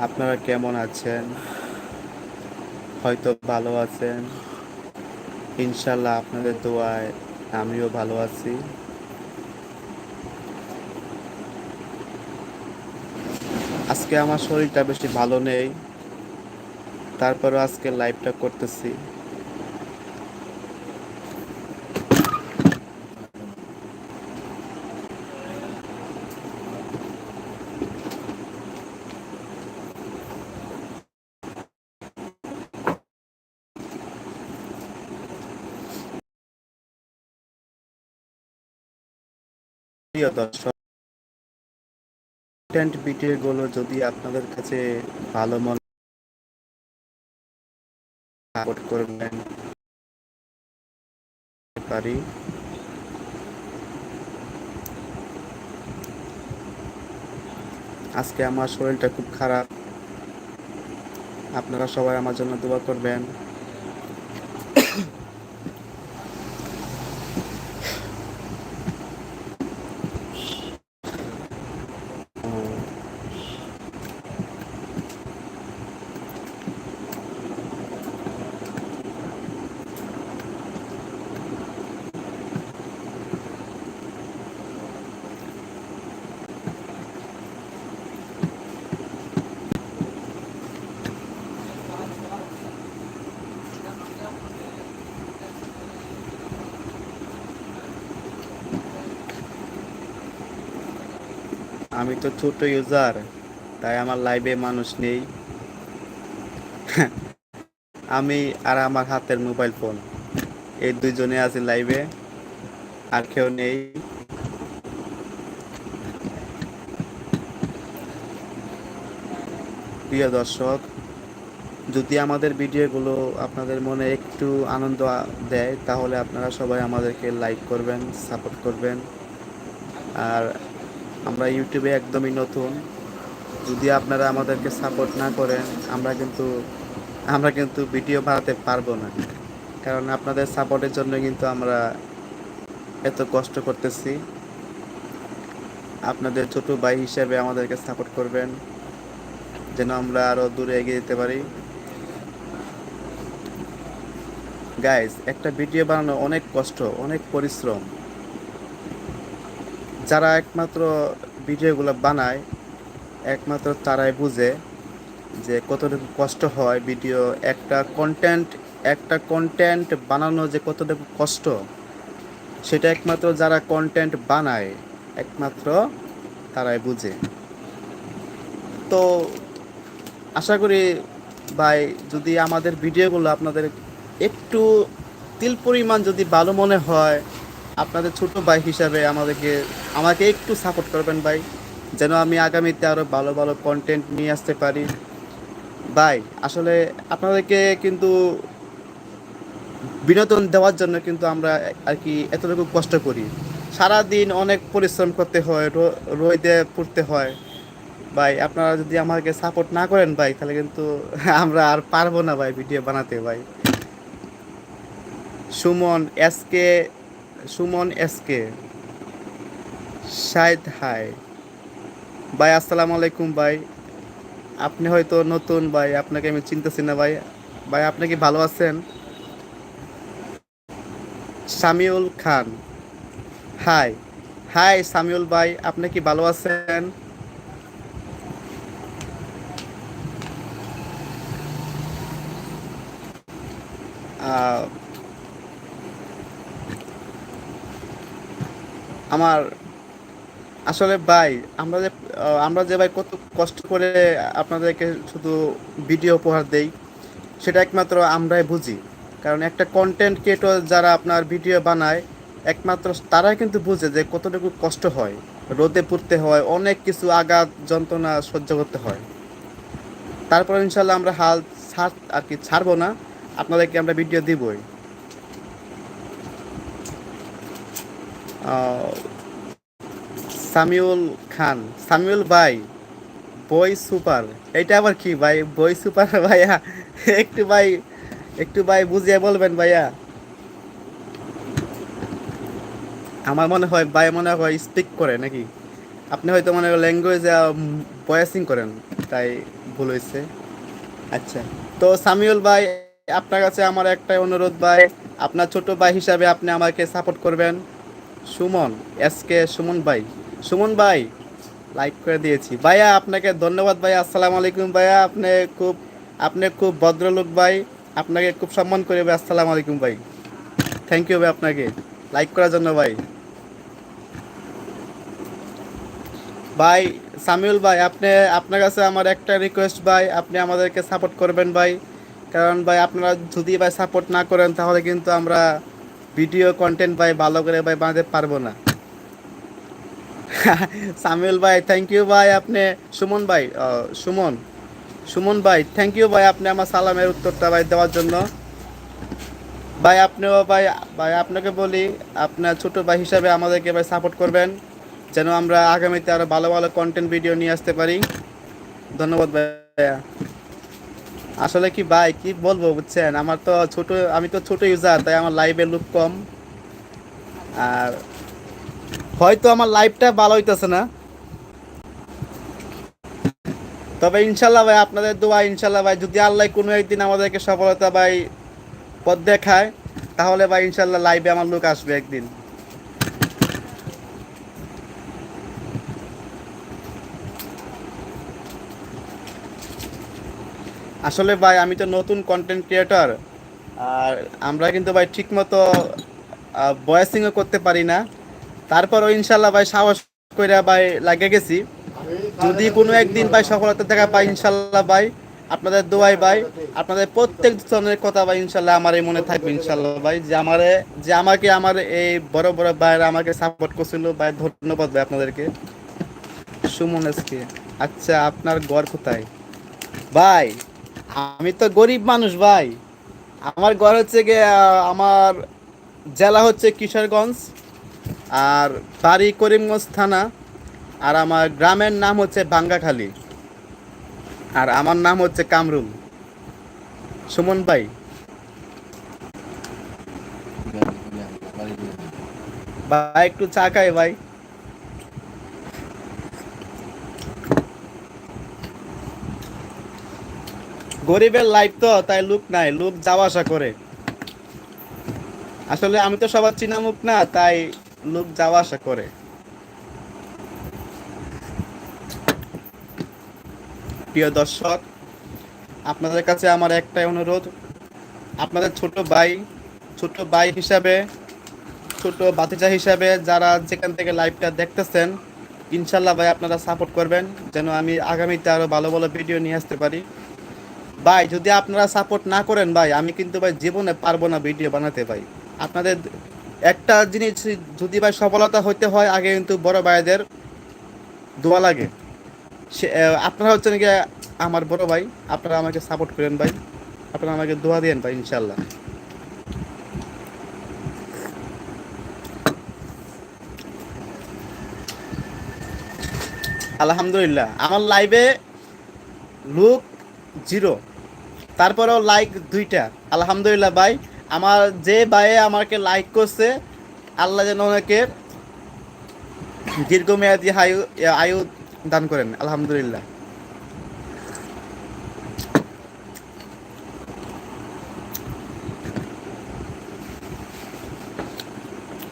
আপনারা কেমন আছেন? হয়তো ভালো আছেন। ইনশাল্লাহ আপনাদের দোয়ায় আমিও ভালো আছি। আজকে আমার শরীরটা বেশি ভালো নেই। তারপরও আজকে লাইভটা করতেছি। প্রিয় দর্শক কন্টেন্ট ভিডিওগুলো যদি আপনাদের কাছে ভালো মনে সাপোর্ট করবেন, পারি। আজকে আমার শরীরটা খুব খারাপ। আপনারা সবাই আমার জন্য দোয়া করবেন। আমি তো ছোট ইউজার তাই আমার লাইভে মানুষ নেই। আমি আর আমার হাতের মোবাইল ফোন এই দুইজনে আছি লাইভে আর কেউ নেই। প্রিয় দর্শক, যদি আমাদের ভিডিওগুলো আপনাদের মনে একটু আনন্দ দেয়, তাহলে আপনারা সবাই আমাদেরকে লাইক করবেন সাপোর্ট করবেন। আর আমরা ইউটিউবে একদমই নতুন। যদি আপনারা আমাদেরকে সাপোর্ট না করেন, আমরা কিন্তু আমরা কিন্তু ভিডিও বানাতে পারব না। কারণ আপনাদের সাপোর্টের জন্য কিন্তু আমরা এত কষ্ট করতেছি। আপনাদের ছোট ভাই হিসেবে আমাদেরকে সাপোর্ট করবেন, যেন আমরা আরও দূরে এগিয়ে যেতে পারি। গাইজ একটা ভিডিও বানানো অনেক কষ্ট, অনেক পরিশ্রম। যারা একমাত্র ভিডিওগুলো বানায়, একমাত্র তারাই বুঝে যে কতটুকু কষ্ট হয় ভিডিও। একটা কন্টেন্ট একটা কন্টেন্ট বানানো যে কতটুকু কষ্ট, সেটা একমাত্র যারা কন্টেন্ট বানায়, একমাত্র তারাই বুঝে। তো আশা করি ভাই, যদি আমাদের ভিডিওগুলো আপনাদের একটু তিল পরিমাণ যদি ভালো মনে হয় আপনাদের ছোট ভাই হিসাবে আমাদেরকে, আমাকে একটু সাপোর্ট করবেন ভাই, যেন আমি আগামীতে আরও ভালো ভালো কন্টেন্ট নিয়ে আসতে পারি। ভাই, আসলে আপনাদেরকে কিন্তু বিনোদন দেওয়ার জন্য কিন্তু আমরা আর কি এতটুকু কষ্ট করি। সারা দিন অনেক পরিশ্রম করতে হয় রোদে পড়তে হয়। ভাই, আপনারা যদি আমাকে সাপোর্ট না করেন ভাই, তাহলে কিন্তু আমরা আর পারব না ভাই ভিডিও বানাতে ভাই। Suman SK Suman SK Shahid hi. ভাই আসসালামু আলাইকুম ভাই। আপনি হয়তো নতুন ভাই। আপনাকে আমি চিনতেছি না ভাই। ভাই আপনি কি ভালো আছেন? সামিউল খান। হাই। হাই সামিউল ভাই আপনি কি ভালো আছেন? আহ, আমার আসলে ভাই, আমরা যে আমরা যে ভাই কত কষ্ট করে আপনাদেরকে শুধু ভিডিও উপহার দেই, সেটা একমাত্র আমরাই বুঝি। কারণ একটা কন্টেন্ট ক্রিয়েটর যারা আপনার ভিডিও বানায়, একমাত্র তারাই কিন্তু বুঝে যে কতটুকু কষ্ট হয়। রোদে পুড়তে হয়, অনেক কিছু আঘাত, যন্ত্রণা সহ্য করতে হয়। তারপর ইনশাল্লাহ আমরা হাল ছাড়, আর কি ছাড়বো না। আপনাদেরকে আমরা ভিডিও দিবই। সামিউল খান, সামিউল ভাই, বই সুপার। এটা আবার কি ভাই? বই সুপার ভাইয়া। একটু ভাই একটু ভাই বুঝিয়ে বলবেন ভাইয়া। আমার মনে হয়, ভাই মনে হয় স্পিক করে নাকি? আপনি হয়তো মনে হয় ল্যাঙ্গুয়েজে ভয়েসিং করেন, তাই ভুল হয়েছে। আচ্ছা তো সামিউল ভাই, আপনার কাছে আমার একটাই অনুরোধ ভাই। আপনার ছোট ভাই হিসাবে আপনি আমাকে সাপোর্ট করবেন। সুমন এস কে সুমন ভাই। সুমন ভাই লাইক করে দিয়েছি। ভাইয়া, আপনাকে ধন্যবাদ ভাইয়া। আসসালামু আলাইকুম ভাইয়া। আপনি খুব আপনি খুব ভদ্রলোক ভাই। আপনাকে খুব সম্মান করি ভাই। আসসালামু আলাইকুম ভাই। থ্যাংক ইউ ভাই আপনাকে। লাইক করার জন্য ভাই। ভাই, সামিউল ভাই, আপনি, আপনার কাছে আমার একটা রিকোয়েস্ট ভাই। আপনি আমাদেরকে সাপোর্ট করবেন ভাই। কারণ ভাই, আপনারা যদি ভাই সাপোর্ট না করেন, তাহলে কিন্তু আমরা ভিডিও কন্টেন্ট ভাই ভালো করে ভাই বানাতে পারব না। সামিউল ভাই থ্যাংক ইউ ভাই আপনি, সুমন ভাই সুমন সুমন ভাই থ্যাংক ইউ ভাই আপনি আমার সালামের উত্তরটা ভাই দেওয়ার জন্য। ভাই আপনিও ভাই ভাই আপনাকে বলি, আপনার ছোট ভাই হিসাবে আমাদেরকে ভাই সাপোর্ট করবেন, যেন আমরা আগামীতে আরও ভালো ভালো কন্টেন্ট ভিডিও নিয়ে আসতে পারি। ধন্যবাদ ভাইয়া। আসলে কি ভাই, কি বলব বুঝছেন? আমার তো ছোট, আমি তো ছোট ইউজার তাই আমার লাইভের লুক কম। আর হয়তো আমার লাইভটা ভালো হইতেছে না। তবে ইনশাল্লাহ ভাই, আপনাদের দোয়া ইনশাল্লাহ ভাই, যদি আল্লাহ কোনো একদিন আমাদেরকে সফলতা ভাই পথ দেখায়, তাহলে ভাই ইনশাল্লাহ লাইভে আমার লোক আসবে একদিন। আসলে ভাই, আমি তো নতুন কন্টেন্ট ক্রিয়েটর আর আমরা কিন্তু ভাই ঠিকমতো ভয়েসিংও করতে পারি না। তারপর তারপরও ইনশাল্লাহ ভাই সাহস করে ভাই লাগে গেছি। যদি কোনো একদিন ভাই সফলতা দেখা পাই ইনশাল্লাহ ভাই, আপনাদের দোয়াই ভাই, আপনাদের প্রত্যেক জনের কথা ভাই ইনশাল্লাহ আমার এই মনে থাকবে ইনশাল্লাহ ভাই। যে আমারে, যে আমাকে, আমার এই বড় বড় ভাইরা আমাকে সাপোর্ট করছিল ভাই, ধন্যবাদ ভাই আপনাদেরকে। সুমন এসকে আচ্ছা আপনার গড় কোথায়? ভাই আমি তো গরিব মানুষ ভাই। আমার ঘর হচ্ছে গিয়ে আমার জেলা হচ্ছে কিশোরগঞ্জ আর বাড়ি করিমগঞ্জ থানা আর আমার গ্রামের নাম হচ্ছে বাঙ্গাখালী আর আমার নাম হচ্ছে কামরুল। সুমন ভাই। ভাই, একটু চা খাই ভাই। গরিবের লাইফ তো, তাই লুক নাই, লোক যাওয়া আসা করে। আসলে আমি তো সবার চিনা মুখ না, তাই লোক যাওয়া আসা করে। প্রিয় দর্শক, আপনাদের কাছে আমার একটাই অনুরোধ। আপনাদের ছোট ভাই ছোট ভাই হিসাবে, ছোট বাতিজা হিসাবে যারা যেখান থেকে লাইভটা দেখতেছেন, ইনশাল্লাহ ভাই আপনারা সাপোর্ট করবেন, যেন আমি আগামীতে আরও ভালো ভালো ভিডিও নিয়ে আসতে পারি। ভাই, যদি আপনারা সাপোর্ট না করেন ভাই, আমি কিন্তু ভাই জীবনে পারব না ভিডিও বানাতে ভাই। আপনাদের একটা জিনিস যদি ভাই সফলতা হইতে হয়, আগে কিন্তু বড় ভাইদের দোয়া লাগে। সে আপনারা হচ্ছেন কি আমার বড় ভাই, আপনারা আমাকে সাপোর্ট করেন ভাই। আপনারা আমাকে দোয়া দেন ভাই ইনশাল্লাহ আলহামদুলিল্লাহ, আমার লাইভে লুক জিরো তারপরেও লাইক দুইটা। আলহামদুলিল্লাহ ভাই, আমার যে ভাই আমাকে লাইক করছে, আল্লাহ যেন ওনাকে দীর্ঘমেয়াদী আয়ু আয়ু দান করেন, আলহামদুলিল্লাহ।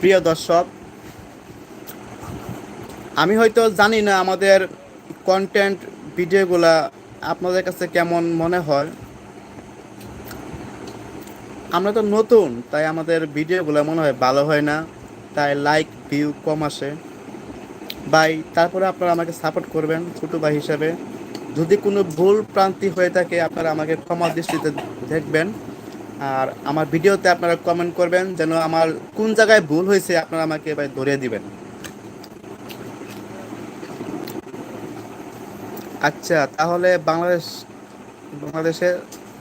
প্রিয় দর্শক, আমি হয়তো জানি না আমাদের কন্টেন্ট ভিডিওগুলা আপনাদের কাছে কেমন মনে হয়। আমরা তো নতুন, তাই আমাদের ভিডিওগুলো মনে হয় ভালো হয় না। তাই লাইক ভিউ কম আসে। ভাই, তারপরে আপনারা আমাকে সাপোর্ট করবেন ছোটো ভাই হিসাবে। যদি কোনো ভুল প্রান্তি হয়ে থাকে, আপনারা আমাকে ক্ষমা দৃষ্টিতে দেখবেন। আর আমার ভিডিওতে আপনারা কমেন্ট করবেন যেন আমার কোন জায়গায় ভুল হয়েছে, আপনারা আমাকে এবার ধরিয়ে দিবেন। আচ্ছা তাহলে বাংলাদেশ বাংলাদেশে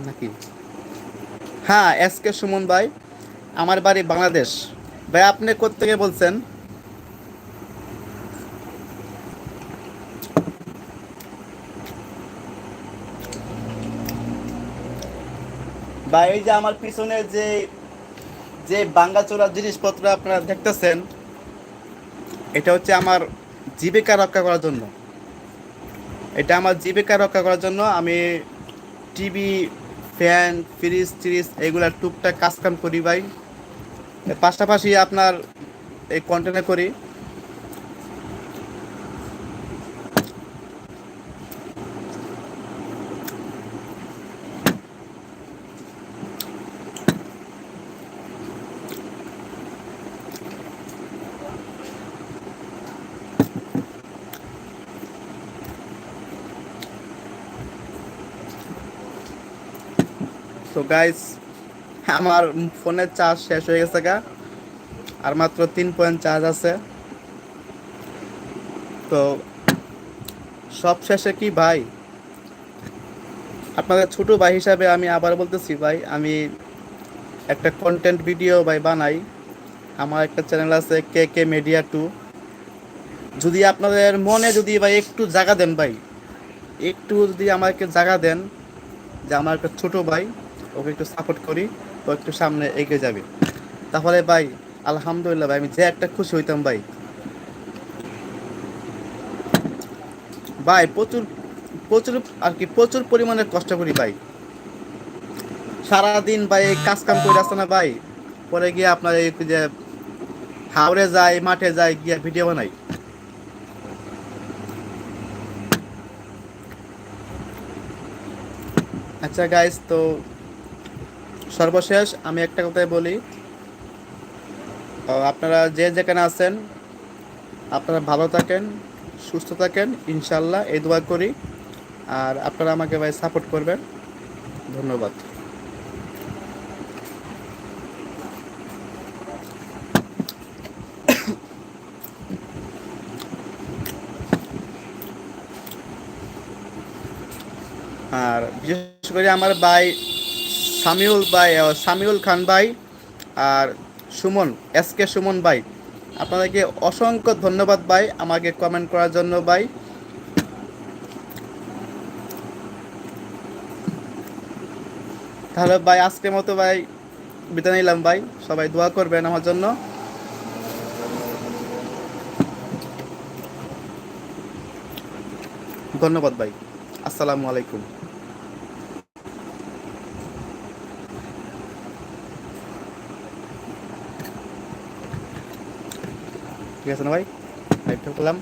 নাকি? হ্যাঁ এস কে সুমন ভাই, আমার বাড়ি বাংলাদেশ। ভাই, আপনি কোথেকে বলছেন? বা এই যে আমার পিছনে যে যে বাঙ্গা বাঙ্গাচোরা জিনিসপত্র আপনারা দেখতেছেন, এটা হচ্ছে আমার জীবিকা রক্ষা করার জন্য। এটা আমার জীবিকা রক্ষা করার জন্য আমি টিভি ফ্যান ফ্রিজ ট্রিজ এগুলা টুকটাক কাজ কাম করি ভাই। পাশাপাশি আপনার এই কন্টেনার করি। তো গাইস আমার ফোনের চার্জ শেষ হয়ে গেছে গা। আর মাত্র তিন পয়েন্ট চার্জ আছে। তো, সব শেষে কি ভাই? আপনাদের ছোট ভাই হিসাবে আমি আবার বলতেছি ভাই, আমি একটা কন্টেন্ট ভিডিও ভাই বানাই। আমার একটা চ্যানেল আছে কে কে মিডিয়া টু যদি আপনাদের মনে যদি ভাই একটু জায়গা দেন ভাই, একটু যদি আমাকে জায়গা দেন যে আমার একটা ছোট ভাই ওকে একটু সাপোর্ট করি ও একটু সামনে এগিয়ে যাবে। তাহলে ভাই, আলহামদুলিল্লাহ ভাই, আমি যে একটা খুশি হইতাম ভাই। ভাই, প্রচুর প্রচুর আর কি, প্রচুর পরিমাণে কষ্ট করি ভাই। সারাদিন ভাই কাজ কাম করে আসছে না ভাই, পরে গিয়ে আপনার এই যে হাওড়ে যায় মাঠে যায় গিয়ে ভিডিও বানাই। আচ্ছা গাইস তো সর্বশেষ আমি একটা কথাই বলি। আপনারা যে যেখানে আছেন, আপনারা ভালো থাকেন, সুস্থ থাকেন ইনশাল্লাহ এই দোয়া করি। আর আপনারা আমাকে ভাই সাপোর্ট করবেন। ধন্যবাদ। আর বিশেষ করে আমার ভাই সামিউল ভাই সামিউল খান ভাই আর সুমন এস কে সুমন ভাই। আপনাদেরকে অসংখ্য ধন্যবাদ ভাই আমাকে কমেন্ট করার জন্য ভাই। তাহলে ভাই আজকের মতো ভাই বিদায় নিলাম ভাই। সবাই দোয়া করবেন আমার জন্য। ধন্যবাদ ভাই। আসসালামু আলাইকুম। ঠিক আছে না ভাই? লাইভটা করলাম।